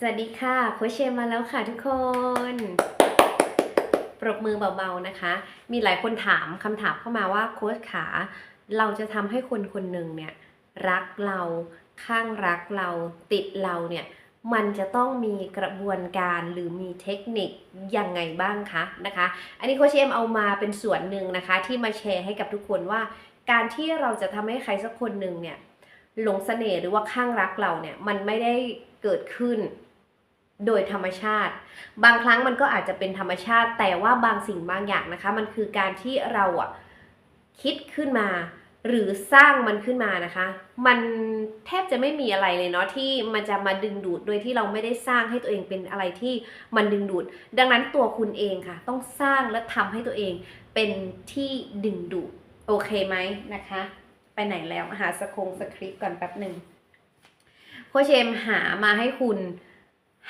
สวัสดีค่ะโคชเชมมาแล้วค่ะทุกคน ปรบมือเบาๆนะคะ มีหลายคนถามคำถามเข้ามาว่าโค้ชขา เราจะทำให้คนคนหนึ่งเนี่ยรักเราข้างรักเราติดเราเนี่ยมันจะต้องมีกระบวนการหรือมีเทคนิคยังไงบ้างคะนะคะ อันนี้โคชเอมเอามาเป็นส่วนหนึ่งนะคะ ที่มาแชร์ให้กับทุกคนว่า การที่เราจะทำให้ใครสักคนหนึ่งเนี่ยหลงเสน่ห์หรือว่าข้างรักเราเนี่ยมันไม่ได้เกิดขึ้น โดยธรรมชาติ บางครั้งมันก็อาจจะเป็นธรรมชาติ แต่ว่าบางสิ่งบางอย่างนะคะ มันคือการที่เราอะคิดขึ้นมา หรือสร้างมันขึ้นมานะคะ มันแทบจะไม่มีอะไรเลยเนาะที่มันจะมาดึงดูดโดยที่เราไม่ได้สร้างให้ตัวเองเป็นอะไรที่มันดึงดูด ดังนั้นตัวคุณเองค่ะ ต้องสร้างและทำให้ตัวเองเป็นที่ดึงดูดโอเคไหมนะคะ ไปไหนแล้วหาสคงสคริปต์ก่อนแป๊บหนึ่งโคชเชมหามาให้คุณ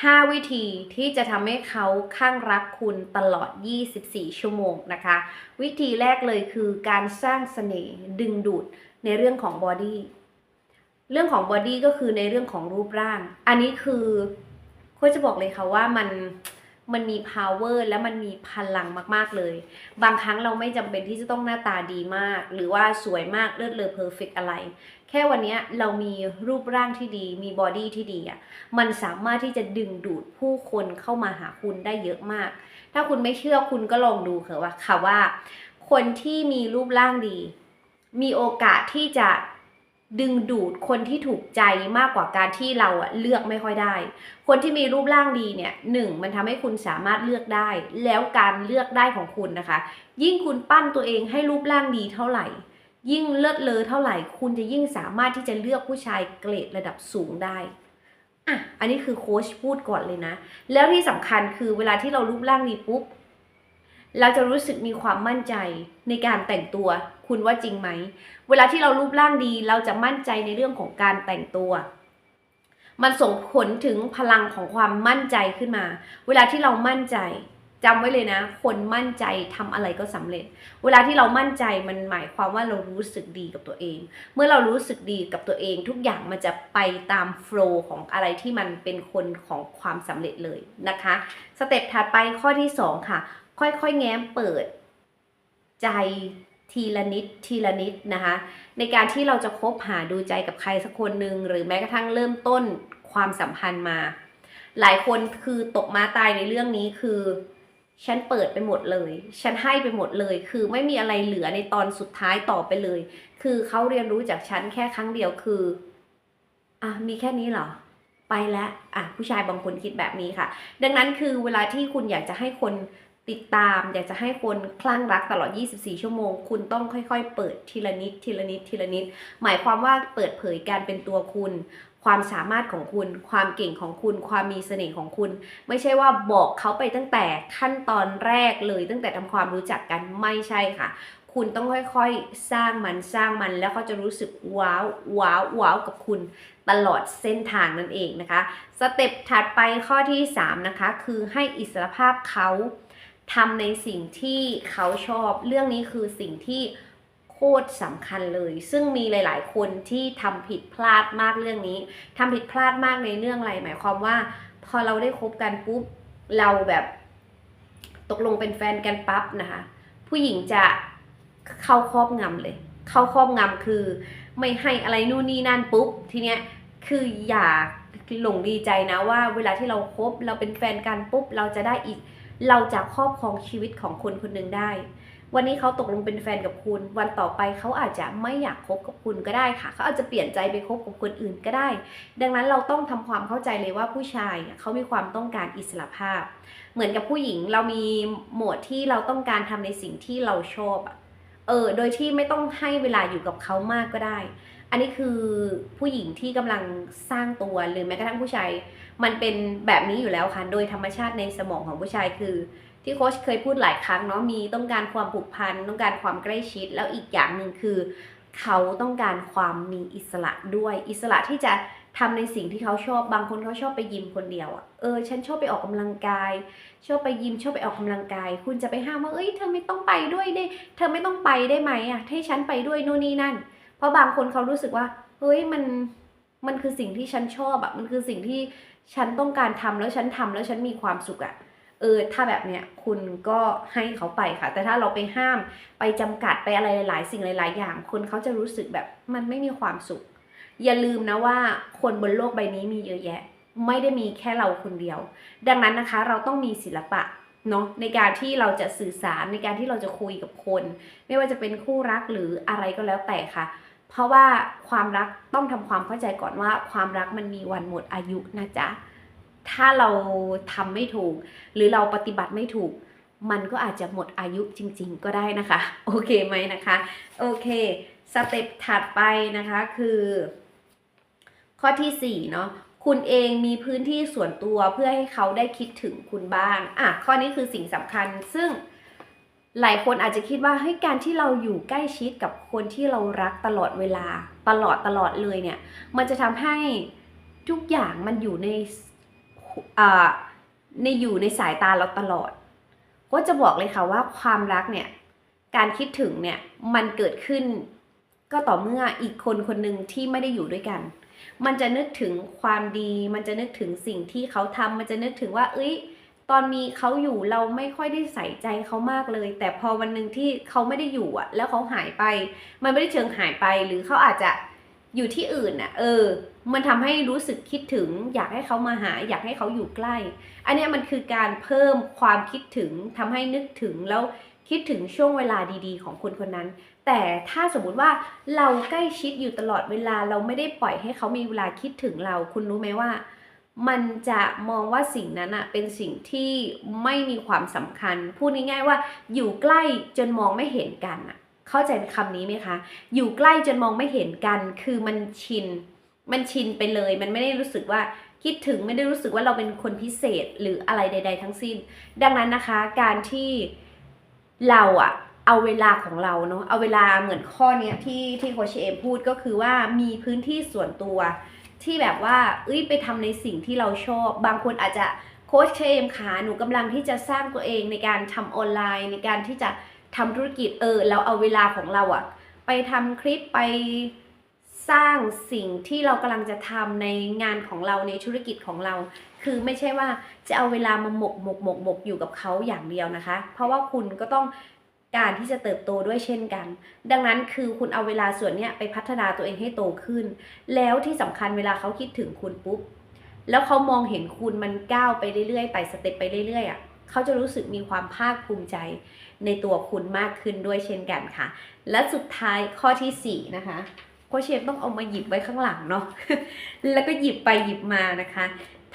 5 วิธีที่จะทำให้เขาข้างรักคุณตลอด 24 ชั่วโมงนะคะ วิธีแรกเลยคือการสร้างเสน่ห์ดึงดูดในเรื่องของบอดี้เรื่องของบอดี้ก็คือในเรื่องของรูปร่าง อันนี้คือโค้ชจะบอกเลยค่ะว่ามัน มันมี power และมันมีพลังมากๆเลย บางครั้งเราไม่จำเป็นที่จะต้องหน้าตาดีมาก หรือว่าสวยมากเลิศเลอเพอร์เฟกอะไร แค่วันนี้เรามีรูปร่างที่ดี มีบอดี้ที่ดีอะมันสามารถที่จะดึงดูดผู้คนเข้ามาหาคุณได้เยอะมาก ถ้าคุณไม่เชื่อคุณก็ลองดูค่ะว่าค่ะว่า คนที่มีรูปร่างดี มีโอกาสที่จะ ดึงดูดคนที่ถูกใจมากกว่าการที่เราอะเลือกไม่ค่อยได้ คนที่มีรูปร่างดีเนี่ยหนึ่งมันทำให้คุณสามารถเลือกได้ แล้วการเลือกได้ของคุณนะคะ ยิ่งคุณปั้นตัวเองให้รูปร่างดีเท่าไหร่ ยิ่งเลิศเลอเท่าไหร่ คุณจะยิ่งสามารถที่จะเลือกผู้ชายเกรดระดับสูงได้อะอันนี้คือโค้ชพูดก่อนเลยนะ แล้วที่สำคัญคือเวลาที่เรารูปร่างดีปุ๊บ เราจะรู้สึกมีความมั่นใจในการแต่งตัว คุณว่าจริงไหม เวลาที่เรารูปร่างดี เราจะมั่นใจในเรื่องของการแต่งตัว มันส่งผลถึงพลังของความมั่นใจขึ้นมา เวลาที่เรามั่นใจจำไว้เลยนะ คนมั่นใจทำอะไรก็สำเร็จ เวลาที่เรามั่นใจมันหมายความว่าเรารู้สึกดีกับตัวเอง เมื่อเรารู้สึกดีกับตัวเอง ทุกอย่างมันจะไปตามโฟล์ของอะไรที่มันเป็นคนของความสำเร็จเลยนะคะ สเต็ปถัดไปข้อที่ 2 ค่ะ ค่อยๆ แง้มเปิด ใจทีละนิดทีละนิดนะคะ ในการที่เราจะคบหาดูใจกับใครสักคนหนึ่งหรือแม้กระทั่งเริ่มต้นความสัมพันธ์มา หลายคนคือตกมาตายในเรื่องนี้คือ ฉันเปิดไปหมดเลย ฉันให้ไปหมดเลย คือไม่มีอะไรเหลือในตอนสุดท้ายต่อไปเลย คือเขาเรียนรู้จากฉันแค่ครั้งเดียวคืออะมีแค่นี้เหรอไปแล้วอะผู้ชายบางคนคิดแบบนี้ค่ะ ดังนั้นคือเวลาที่คุณอยากจะให้คน ติดตาม อยากจะให้คนคลั่งรักตลอด 24 ชั่วโมง คุณต้องค่อยๆ เปิดทีละนิด ทีละนิด ทีละนิด หมายความว่าเปิดเผยการเป็นตัวคุณ ความสามารถของคุณ ความเก่งของคุณ ความมีเสน่ห์ของคุณ ไม่ใช่ว่าบอกเขาไปตั้งแต่ขั้นตอนแรกเลยตั้งแต่ทำความรู้จักกันไม่ใช่ค่ะ คุณต้องค่อยๆ สร้างมันสร้างมันแล้วเขาจะรู้สึกว้าวว้าวว้าวกับคุณตลอดเส้นทางนั่นเองนะคะ สเต็ปถัดไปข้อที่ 3 นะคะ คือให้อิสรภาพเขา ทำในสิ่งที่เขาชอบ เรื่องนี้คือสิ่งที่โคตรสำคัญเลย ซึ่งมีหลาย ๆ คนที่ทำผิดพลาดมากเรื่องนี้ทำผิดพลาดมากในเรื่องอะไร หมายความว่า พอเราได้คบกันปุ๊บเราแบบตกลงเป็นแฟนกันปั๊บนะคะ ผู้หญิงจะเข้าครอบงำเลย เข้าครอบงำคือ ไม่ให้อะไรนู่นนี่นั่นปุ๊บ ทีเนี้ยคืออย่าหลงดีใจนะว่า เวลาที่เราคบเราเป็นแฟนกันปุ๊บเราจะได้อีก เราจะครอบครองชีวิตของคนคนหนึ่งได้ วันนี้เขาตกลงเป็นแฟนกับคุณ วันต่อไปเขาอาจจะไม่อยากคบกับคุณก็ได้ค่ะ เขาอาจจะเปลี่ยนใจไปคบกับคนอื่นก็ได้ ดังนั้นเราต้องทำความเข้าใจเลยว่าผู้ชายเขามีความต้องการอิสระภาพ เหมือนกับผู้หญิงเรามีโหมดที่เราต้องการทำในสิ่งที่เราชอบเออ โดยที่ไม่ต้องให้เวลาอยู่กับเขามากก็ได้ อันนี้คือผู้หญิงที่กำลังสร้างตัวหรือแม้กระทั่งผู้ชาย มันเป็นแบบนี้อยู่แล้วค่ะ โดยธรรมชาติในสมองของผู้ชายคือ ที่โค้ชเคยพูดหลายครั้งเนาะมีต้องการความผูกพันต้องการความใกล้ชิด แล้วอีกอย่างหนึ่งคือ เขาต้องการความมีอิสระด้วย อิสระที่จะทำในสิ่งที่เขาชอบ บางคนเขาชอบไปยิมคนเดียวอะ่ะ เออ ฉันชอบไปออกกำลังกาย ชอบไปยิม ชอบไปออกกำลังกาย คุณจะไปห้ามว่า เอ้ย เธอไม่ต้องไปด้วยได้ เธอไม่ต้องไปได้ไหมอะ่ะให้ฉันไปด้วยนู่นนี่นั่น เพราะบางคนเขารู้สึกว่า เฮ้ย มัน มันคือสิ่งที่ฉันชอบอะมันคือสิ่งที่ ฉันต้องการทำแล้วฉันทำแล้วฉันมีความสุขอะเออถ้าแบบเนี้ยคุณก็ให้เขาไปค่ะ แต่ถ้าเราไปห้ามไปจำกัดไปอะไรหลาย ๆ สิ่งหลาย ๆ อย่าง คนเขาจะรู้สึกแบบมันไม่มีความสุข อย่าลืมนะว่าคนบนโลกใบนี้มีเยอะแยะ ไม่ได้มีแค่เราคนเดียว ดังนั้นนะคะเราต้องมีศิลปะเนาะในการที่เราจะสื่อสารในการที่เราจะคุยกับคน ไม่ว่าจะเป็นคู่รักหรืออะไรก็แล้วแต่ค่ะ เพราะว่าความรักต้องทำความเข้าใจก่อนว่า ความรักมันมีวันหมดอายุนะจ๊ะ ถ้าเราทำไม่ถูก หรือเราปฏิบัติไม่ถูก มันก็อาจจะหมดอายุจริง ๆ ก็ได้นะคะ โอเคไหมนะคะ โอเค สเต็ปถัดไปนะคะคือ ข้อที่4เนาะคุณเองมีพื้นที่ส่วนตัวเพื่อให้เขาได้คิดถึงคุณบ้าง อะ ข้อนี้คือสิ่งสำคัญซึ่ง หลายคนอาจจะคิดว่าเฮ้ยการที่เราอยู่ใกล้ชิดกับคนที่เรารักตลอดเวลาตลอดตลอดเลยเนี่ยมันจะทำให้ทุกอย่างมันอยู่ในอ่ในอยู่ในสายตาเราตลอด ก็จะบอกเลยค่ะว่าความรักเนี่ยการคิดถึงเนี่ยมันเกิดขึ้นก็ต่อเมื่ออีกคนคนหนึ่งที่ไม่ได้อยู่ด้วยกัน มันจะนึกถึงความดี มันจะนึกถึงสิ่งที่เขาทำมันจะนึกถึงว่า เอ้ย ตอนมีเขาอยู่เราไม่ค่อยได้ใส่ใจเขามากเลย แต่พอวันหนึ่งที่เขาไม่ได้อยู่อะแล้วเขาหายไป มันไม่ได้เชิงหายไปหรือเขาอาจจะอยู่ที่อื่นอะเออ มันทำให้รู้สึกคิดถึง อยากให้เขามาหา อยากให้เขาอยู่ใกล้ อันนี้มันคือการเพิ่มความคิดถึงทำให้นึกถึงแล้วคิดถึงช่วงเวลาดีๆ ของคนคนนั้น แต่ถ้าสมมุติว่าเราใกล้ชิดอยู่ตลอดเวลาเราไม่ได้ปล่อยให้เขามีเวลาคิดถึงเรา คุณรู้ไหมว่า มันจะมองว่าสิ่งนั้นอะเป็นสิ่งที่ไม่มีความสำคัญ พูดง่ายๆว่าอยู่ใกล้จนมองไม่เห็นกันอะเข้าใจคำนี้ไหมคะ อยู่ใกล้จนมองไม่เห็นกัน คือมันชิน มันชินไปเลย มันไม่ได้รู้สึกว่าคิดถึงไม่ได้รู้สึกว่าเราเป็นคนพิเศษหรืออะไรใด ๆ ทั้งสิ้น ดังนั้นนะคะ การที่เราอะเอาเวลาของเราเนาะเอาเวลาเหมือนข้อเนี้ยที่ที่โคชเอมพูดก็คือว่ามีพื้นที่ส่วนตัว ที่แบบว่าเอ้ยไปทำในสิ่งที่เราชอบ บางคนอาจจะโค้ชเชมขาหนูกำลังที่จะสร้างตัวเองในการทำออนไลน์ ในการที่จะทำธุรกิจเออเราเอาเวลาของเราอะไปทำคลิปไปสร้างสิ่งที่เรากำลังจะทำในงานของเราในธุรกิจของเรา คือไม่ใช่ว่าจะเอาเวลามาหมกหมกหมกหมกอยู่กับเขาอย่างเดียวนะคะ เพราะว่าคุณก็ต้อง การที่จะเติบโตด้วยเช่นกัน ดังนั้นคือคุณเอาเวลาส่วนนี้ไปพัฒนาตัวเองให้โตขึ้น แล้วที่สำคัญเวลาเขาคิดถึงคุณปุ๊บ แล้วเขามองเห็นคุณมันก้าวไปเรื่อยๆไต่สเต็ปไปเรื่อยๆอะเขาจะรู้สึกมีความภาคภูมิใจในตัวคุณมากขึ้นด้วยเช่นกันค่ะ และสุดท้ายข้อที่4นะคะโคเชฟต้องเอามาหยิบไว้ข้างหลังเนาะ แล้วก็หยิบไปหยิบมานะคะ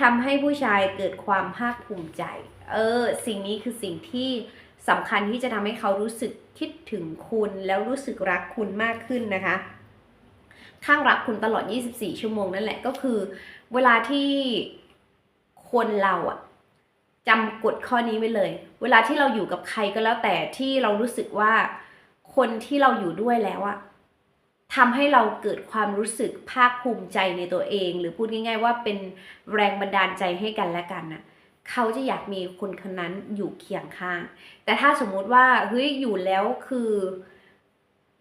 ทำให้ผู้ชายเกิดความภาคภูมิใจ เออ สิ่งนี้คือสิ่งที่ สำคัญที่จะทำให้เขารู้สึกคิดถึงคุณแล้วรู้สึกรักคุณมากขึ้นนะคะ ข้างรักคุณตลอด 24 ชั่วโมงนั่นแหละก็คือ เวลาที่คนเราอะจำกฎข้อนี้ไว้เลย เวลาที่เราอยู่กับใครก็แล้วแต่ที่เรารู้สึกว่าคนที่เราอยู่ด้วยแล้วอะทำให้เราเกิดความรู้สึกภาคภูมิใจในตัวเอง หรือพูดง่าย ๆ ว่าเป็นแรงบันดาลใจให้กันและกันน่ะ เขาจะอยากมีคนคนนั้นอยู่เคียงข้าง แต่ถ้าสมมุติว่าเฮ้ยอยู่แล้วคือ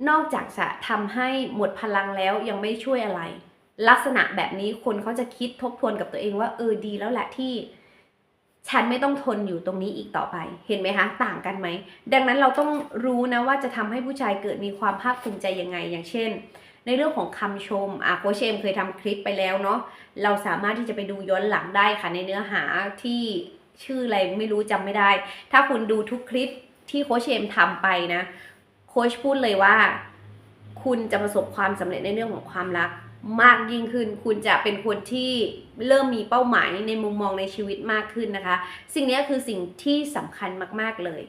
นอกจากจะทำให้หมดพลังแล้วยังไม่ช่วยอะไร ลักษณะแบบนี้คนเขาจะคิดทบทวนกับตัวเองว่าเออดีแล้วแหละที่ ฉันไม่ต้องทนอยู่ตรงนี้อีกต่อไป เห็นไหมคะ ต่างกันไหม ดังนั้นเราต้องรู้นะว่าจะทำให้ผู้ชายเกิดมีความภาคภูมิใจยังไง อย่างเช่น ในเรื่องของคำชมอะโคชเชมเคยทำคลิปไปแล้วเนาะ เราสามารถที่จะไปดูย้อนหลังได้ค่ะในเนื้อหาที่ชื่ออะไรไม่รู้จำไม่ได้ ถ้าคุณดูทุกคลิปที่โคชเชมทำไปนะ โคชพูดเลยว่า คุณจะประสบความสำเร็จในเรื่องของความรัก มากยิ่งขึ้น คุณจะเป็นคนที่เริ่มมีเป้าหมายในมุมมองในชีวิตมากขึ้นนะคะ สิ่งนี้คือสิ่งที่สำคัญมากๆเลย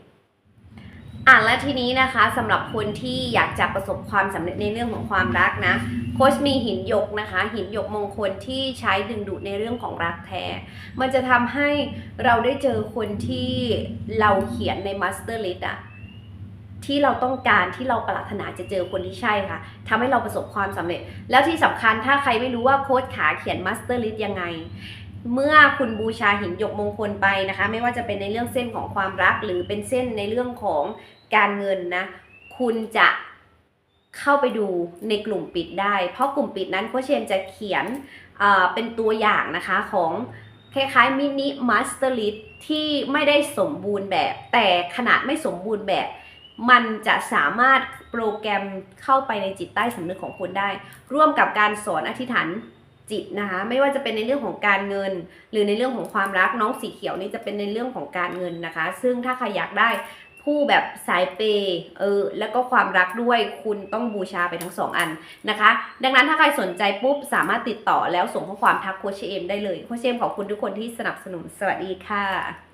อะและทีนี้นะคะสำหรับคนที่อยากจะประสบความสำเร็จในเรื่องของความรักนะโค้ชมีหินหยกนะคะ หินหยกมงคลที่ใช้ดึงดูดในเรื่องของรักแท้ มันจะทำให้เราได้เจอคนที่เราเขียนในมาสเตอร์ลิสอะ ที่เราต้องการที่เราปรารถนาจะเจอคนที่ใช่ค่ะทำให้เราประสบความสำเร็จ แล้วที่สำคัญถ้าใครไม่รู้ว่าโค้ชขาเขียนมาสเตอร์ลิสยังไง เมื่อคุณบูชาหินหยกมงคลไปนะคะ ไม่ว่าจะเป็นในเรื่องเส้นของความรัก หรือเป็นเส้นในเรื่องของการเงินนะ คุณจะเข้าไปดูในกลุ่มปิดได้ เพราะกลุ่มปิดนั้นโคชเชมจะเขียนเป็นตัวอย่างนะคะของคล้ายๆมินิมาสเตอร์ลิสที่ไม่ได้สมบูรณ์แบบ แต่ขนาดไม่สมบูรณ์แบบ มันจะสามารถโปรแกรมเข้าไปในจิตใต้สำนึกของคุณได้ ร่วมกับการสอนอธิษฐานจิตนะคะ ไม่ว่าจะเป็นในเรื่องของการเงิน หรือในเรื่องของความรักน้องสีเขียวนี่จะเป็นในเรื่องของการเงินนะคะ ซึ่งถ้าใครอยากได้ผู้แบบสายเปย์เออแล้วก็ความรักด้วยคุณต้องบูชาไปทั้งสองอันนะคะ ดังนั้นถ้าใครสนใจปุ๊บสามารถติดต่อแล้วส่งข้อความทักโคชเอมได้เลยโคชเอมขอบคุณทุกคนที่สนับสนุนสวัสดีค่ะ